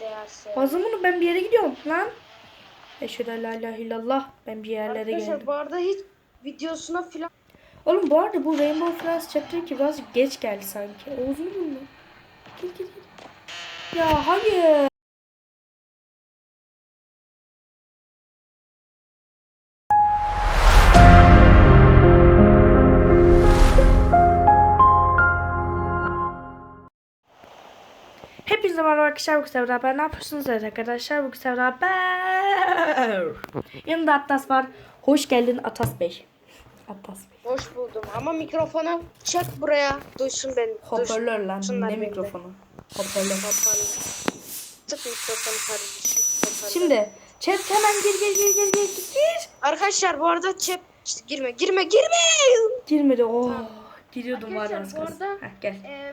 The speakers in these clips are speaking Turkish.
değerse. Fazla bunu ben bir yere gidiyorum lan. Eşhedü la ilahe illallah. Ben bir yerlere Arkadaşlar geldim. bu arada hiç videosuna filan Oğlum bu arada bu Rainbow Friends Chapter 2 birazcık geç geldi sanki. Oğuzunu bulma. Gel gel gel. Ya hayır. Arkadaşlar. Bu sefer beraber ne yapıyorsunuz evet arkadaşlar? Bu sefer beraber. Yanında Atlas var. Hoş geldin Atas Bey. Atlas Bey. hoş buldum. Ama mikrofonu çek buraya. Duysun beni. Hoparlör lan. Duysunlar Ne mikrofonu? Hoparlör. Hoparlör. Tık mikrofonu kardeşim. Hoparlör. Şimdi chat hemen gir gir gir gir gir gir. Arkadaşlar bu arada chat İşte girme girme girme. Girmedi. Oh. Giriyordum var ya az Arkadaşlar, bu kalsın. arada- Heh, gel. Ee,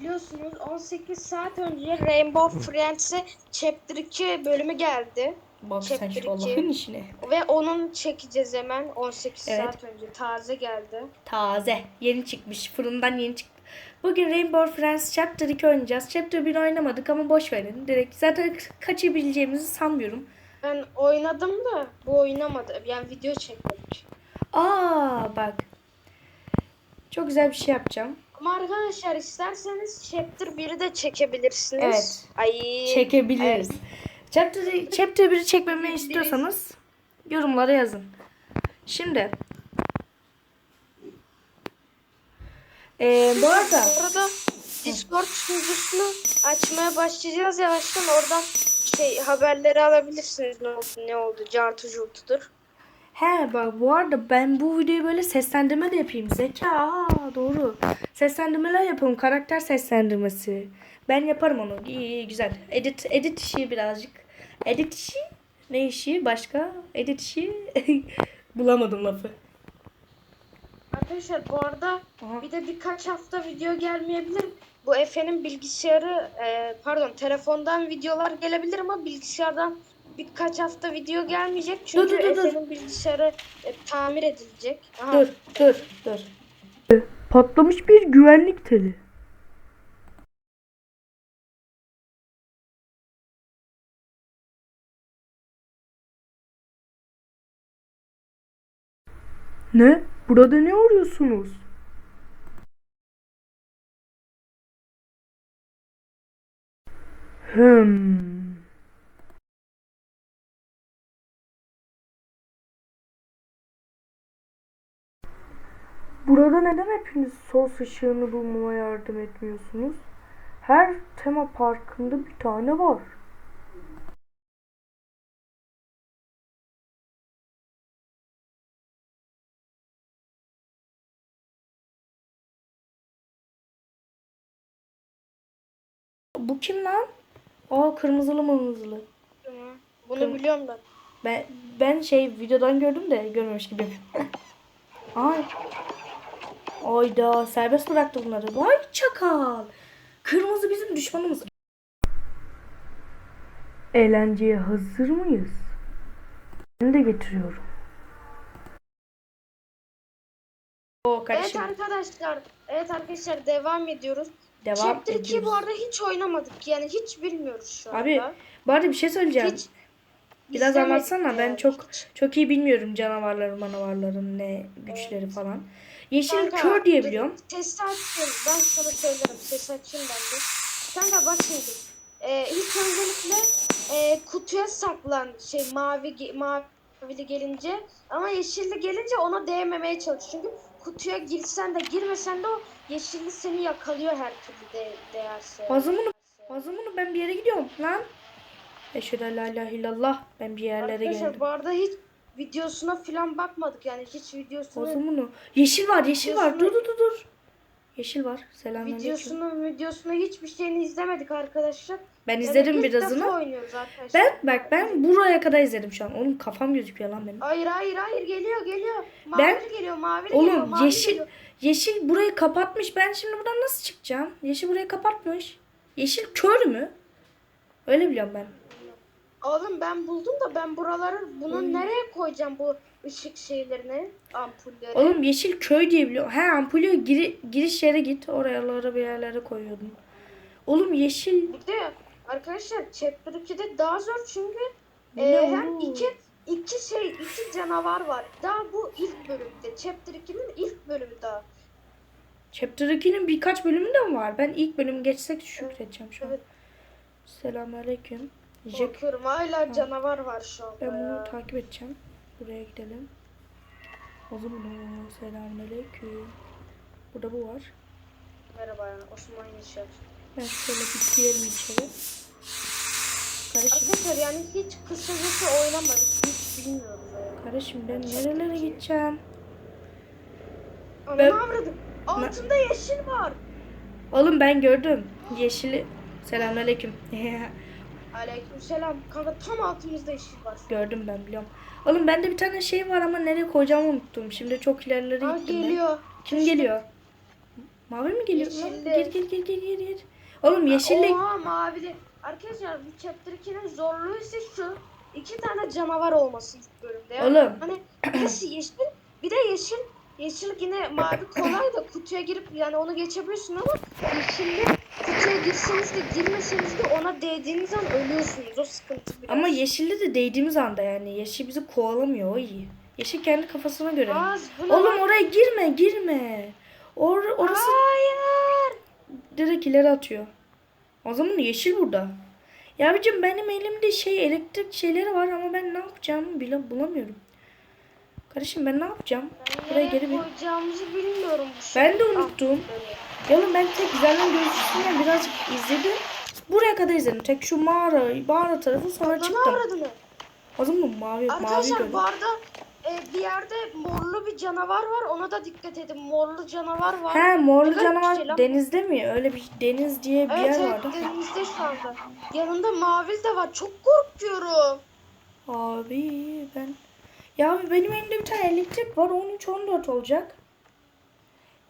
biliyorsunuz 18 saat önce Rainbow Friends'e Chapter 2 bölümü geldi. Bak sen şu. Allah'ın işine. Ve onun çekeceğiz hemen 18 Evet. saat önce. Taze geldi. Taze. Yeni çıkmış. Fırından yeni çıktı. Bugün Rainbow Friends Chapter 2 oynayacağız. Chapter 1 oynamadık ama boş verin. Direkt zaten kaçabileceğimizi sanmıyorum. Ben oynadım da bu oynamadı. Yani video çekmedik. Aa bak. Çok güzel bir şey yapacağım. Ama arkadaşlar isterseniz Chapter 1'i de çekebilirsiniz. Evet. Ay. Çekebiliriz. Chapter, chapter 1'i çekmemi istiyorsanız yorumlara yazın. Şimdi ee, bu arada Bu arada Discord sunucusunu açmaya başlayacağız yavaştan. Oradan şey haberleri alabilirsiniz ne oldu ne oldu. Cartı curtudur. He bak bu arada ben bu videoyu böyle seslendirme de yapayım. Zeka aa, doğru. Seslendirmeler yapalım. Karakter seslendirmesi. Ben yaparım onu. İyi, iyi güzel. Edit edit işi birazcık. Edit işi ne işi başka? Edit işi bulamadım lafı. Arkadaşlar bu arada Aha. bir de birkaç hafta video gelmeyebilir. Bu Efe'nin bilgisayarı e, pardon telefondan videolar gelebilir ama bilgisayardan birkaç hafta video gelmeyecek. Çünkü Dur, dur, dur. Efe'nin bilgisayarı e, tamir edilecek. Aha, Dur, dur, dur. Patlamış bir güvenlik teli. Ne? Burada ne arıyorsunuz? Hmm. Burada neden hepiniz sos ışığını bulmama yardım etmiyorsunuz? Her tema parkında bir tane var. Bu kim lan? Aa kırmızılı mırmızılı. Bunu biliyorum ben. Ben, ben şey videodan gördüm de görmemiş gibi. Ay. Ayda serbest bıraktı bunları. Vay çakal. Kırmızı bizim düşmanımız. Eğlenceye hazır mıyız? Ben de getiriyorum. O Evet kardeşim. arkadaşlar. Evet arkadaşlar devam ediyoruz. Devam Chapter 2 ediyoruz. bu arada hiç oynamadık. Yani hiç bilmiyoruz şu anda. Abi bu arada bir şey söyleyeceğim. Hiç Biraz anlatsana. Ben yani, çok hiç. çok iyi bilmiyorum canavarların, manavarların ne güçleri falan. Yeşil Kanka, kör diye biliyorum. Sesi açayım. Ben sana söylerim. Sesi açayım ben de. Kanka bak şimdi. Ee, ilk öncelikle e, kutuya saklan. Şey mavi mavili gelince ama yeşilli gelince ona değmemeye çalış. Çünkü kutuya girsen de girmesen de o yeşilli seni yakalıyor her türlü de, değerse. Fazla bunu ben bir yere gidiyorum lan. Eşhedü la ilahe illallah. Ben bir yerlere Arkadaşlar geldim. bu arada hiç videosuna falan bakmadık yani hiç videosunu Fazla bunu. Yeşil var, yeşil var. Dur dur dur dur. Yeşil var. Selamünaleyküm. videosunu videosunu hiçbir şeyini izlemedik arkadaşlar. Ben Yani izledim ilk birazını. arkadaşlar. Ben bak ben buraya kadar izledim şu an. Oğlum kafam gözüküyor lan benim. Hayır hayır hayır geliyor geliyor. Mavi Ben- geliyor mavi geliyor Oğlum yeşil geliyor. yeşil burayı kapatmış. Ben şimdi buradan nasıl çıkacağım? Yeşil burayı kapatmış. Yeşil kör mü? Öyle biliyorum ben. Oğlum ben buldum da ben buraları bunu Hmm. nereye koyacağım bu ışık şeylerini ampulleri. Oğlum yeşil köy diye biliyorum. He ampulü giri, giriş yere git. Oralara bir yerlere koyuyordum. Oğlum yeşil Bir de Arkadaşlar Chapter 2'de daha zor çünkü Bu e, ne hem oğlum? iki iki şey iki canavar var. Daha bu ilk bölümde. Chapter 2'nin ilk bölümü daha. Chapter 2'nin birkaç bölümü de mi var? Ben ilk bölüm geçsek şükredeceğim şu an. Evet. Selamünaleyküm. Jack. Korkuyorum. Hala canavar var şu anda. Ben bunu ya. takip edeceğim. Buraya gidelim. O zaman selamünaleyküm. Burada bu var. Merhaba ya. Osman Yaşar. Ben şöyle bir girelim içeri. Kardeşim, Arkadaşlar yani hiç kısacası oynamadık. Hiç bilmiyoruz ya. kardeşim ben nerelere gideceğim? Ananı Ben- avradım. Altında yeşil var. Oğlum ben gördüm. Yeşili. Selamünaleyküm. Aleykümselam. Kanka tam altımızda yeşil var. gördüm ben biliyorum. Oğlum bende bir tane şey var ama nereye koyacağımı unuttum. Şimdi çok ilerilere Aa, gittim ben. geliyor. Kim geliyor? Mavi mi geliyor? Yeşilli. Gir gir gir gir gir gir. Oğlum yeşilli. Oha mavili. Arkadaşlar bu chapter 2'nin zorluğu ise şu. iki tane canavar olması ilk bölümde. Oğlum. Hani birisi yeşil bir de yeşil. Yeşil yine mavi kolay da kutuya girip yani onu geçebiliyorsun ama yeşilli kutuya girseniz de girmeseniz de ona değdiğiniz an ölüyorsunuz. O sıkıntı biraz. Ama yeşilli de değdiğimiz anda yani. Yeşil bizi kovalamıyor o iyi. Yeşil kendi kafasına göre. Az, Oğlum oraya girme girme. Or orası Hayır. direkt ileri atıyor. O zaman yeşil burada. Ya abicim benim elimde şey elektrik şeyleri var ama ben ne yapacağımı bile bulamıyorum. Kardeşim ben ne yapacağım? Buraya Nereye geri bir... koyacağımızı bilmiyorum bu Ben de şey. unuttum. Ah, Ya oğlum ben tek güzelden gözüksünden birazcık izledim. Buraya kadar izledim. Tek şu mağara, mağara tarafı sonra Bana çıktım. aradın O zaman mavi, mavi Arkadaşlar gördüm. bu arada e, bir yerde morlu bir canavar var. Ona da dikkat edin. Morlu canavar var. He morlu bir canavar şey denizde mi? Öyle bir deniz diye bir evet yer evet vardı. denizde şu anda. Yanında mavi de var. Çok korkuyorum. Abi ben... Ya benim elimde bir tane elektrik var. 13-14 olacak.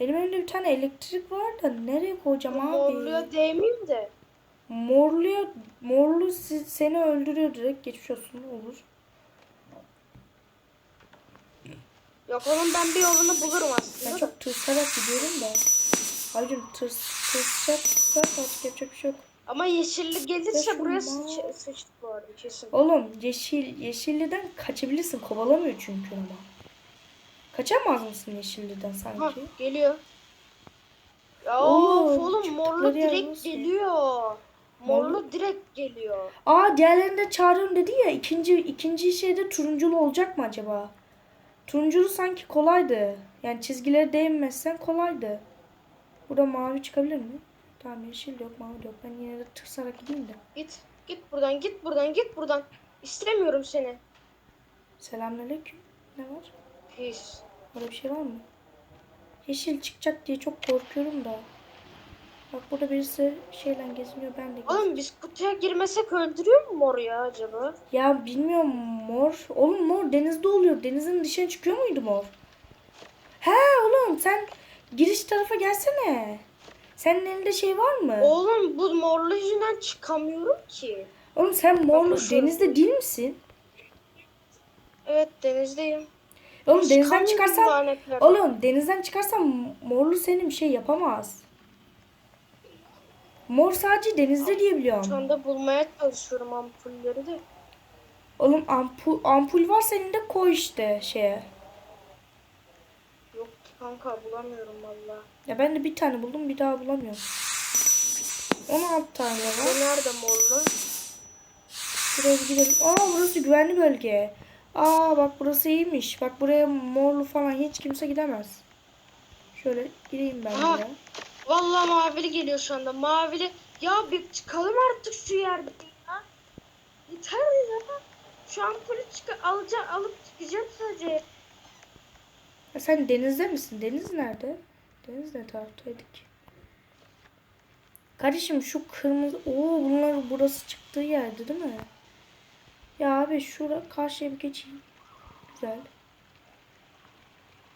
Benim elimde bir tane elektrik var da nereye koyacağım abi? Morluya değmeyeyim de. Morluya, morlu seni öldürüyor direkt. Geçmiş olsun olur. Yok onun ben bir yolunu bulurum Ben aslında. da. çok tırsarak gidiyorum da. Abicim tırs, tırsacaksa artık yapacak bir şey yok. Ama yeşilli gelirse buraya var. sıç, sıçtık bu arada kesin. Oğlum yeşil, yeşilliden kaçabilirsin. Kovalamıyor çünkü ama. Kaçamaz mısın yeşilliden Ha sanki? geliyor. Ya Oo, of oğlum morlu çıktıkları yer direkt nasıl? geliyor. Morlu direkt geliyor. Aa diğerlerinde çağırıyorum dedi ya ikinci ikinci şeyde turunculu olacak mı acaba? Turunculu sanki kolaydı. Yani çizgileri değmezsen kolaydı. Burada mavi çıkabilir mi? Tamam yeşil de yok mavi yok. Ben yine de tırsarak gideyim de. Git. Git buradan git buradan git buradan. İstemiyorum seni. Selamünaleyküm. Ne var? Pis. Burada bir şey var mı? Yeşil çıkacak diye çok korkuyorum da. Bak burada birisi şeyle geziniyor ben de geziniyorum. Oğlum biz kutuya girmesek öldürüyor mu mor ya acaba? Ya bilmiyorum mor. Oğlum mor denizde oluyor. Denizin dışına çıkıyor muydu mor? He oğlum sen giriş tarafa gelsene. Senin elinde şey var mı? Oğlum bu morlu yüzünden çıkamıyorum ki. Oğlum sen morlu şu- denizde değil misin? Evet denizdeyim. Oğlum denizden Çıkamıyorum çıkarsan lanetler. Oğlum denizden çıkarsan morlu senin bir şey yapamaz. Mor sadece denizde diye Şu biliyorum. anda bulmaya çalışıyorum ampulleri de. Oğlum ampul, ampul varsa elinde koy işte şeye. Kanka bulamıyorum valla. Ya ben de bir tane buldum bir daha bulamıyorum. 16 tane var. Bu nerede morlu? Buraya bir gidelim. Aa burası güvenli bölge. Aa bak burası iyiymiş. Bak buraya morlu falan hiç kimse gidemez. Şöyle gireyim ben Aha. buraya. Vallahi mavili geliyor şu anda. Mavili. Ya bir çıkalım artık şu yerden ya. Yeter ya. Şu ampulü çık alacağım alıp çıkacağım sadece. Ya sen denizde misin? Deniz nerede? Deniz ne taraftaydık? Kardeşim şu kırmızı... Oo bunlar burası çıktığı yerdi değil mi? Ya abi şura karşıya bir geçeyim. Güzel.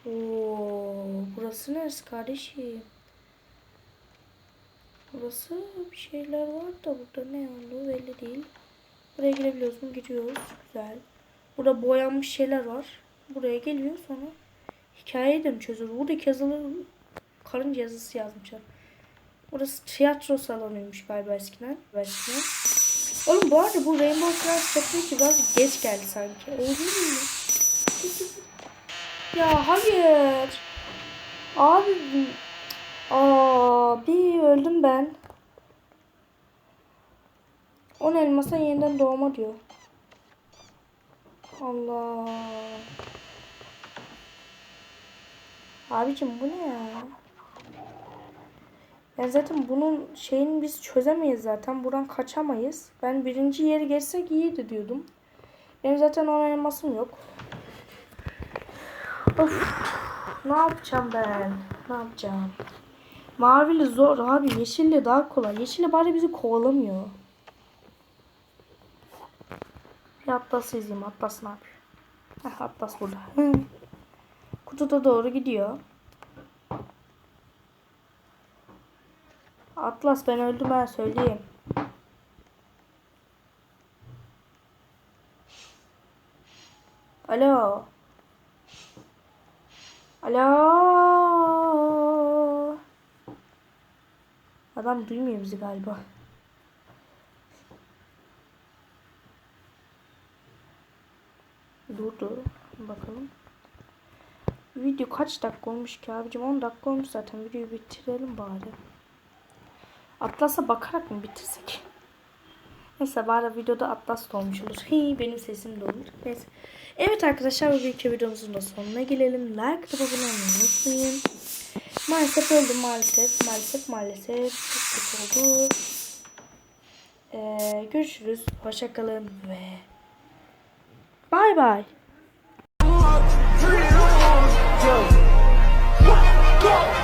Oo burası neresi kardeşim? Burası bir şeyler var da burada ne olduğu belli değil. Buraya girebiliyoruz mu? Giriyoruz. Güzel. Burada boyanmış şeyler var. Buraya geliyor sonra hikayeyi de mi çözüyor? Buradaki yazıları karınca yazısı yazmışlar. Burası tiyatro salonuymuş galiba eskiden. Eskiden. Oğlum bu arada bu Rainbow Friends Security biraz geç geldi sanki. Değil mi? Ya hayır. Abi. Abi öldüm ben. 10 elmasa yeniden doğma diyor. Allah. Abicim bu ne ya? Ben zaten bunun şeyini biz çözemeyiz zaten. Buradan kaçamayız. Ben birinci yeri geçsek iyiydi diyordum. Benim zaten on elmasım yok. Of. Ne yapacağım ben? Ne yapacağım? Mavili zor abi. Yeşilli daha kolay. Yeşilli bari bizi kovalamıyor. Bir Atlas'ı izleyeyim. Atlas ne yapıyor? Heh, Atlas burada. Kutuda doğru gidiyor. Atlas ben öldüm ben söyleyeyim. Alo. Alo. Adam duymuyor bizi galiba. Durdu. Bakalım. Video kaç dakika olmuş ki abicim? 10 dakika olmuş zaten. Videoyu bitirelim bari. Atlas'a bakarak mı bitirsek? Neyse bari videoda Atlas da olmuş olur. Hi, benim sesim de olur. Neyse. Evet arkadaşlar bugünkü videomuzun da sonuna gelelim. Like atıp abone olmayı unutmayın. Maalesef öldüm maalesef. Maalesef maalesef. Çok kötü oldu. Ee, görüşürüz. Hoşçakalın ve bay bay. go. Go.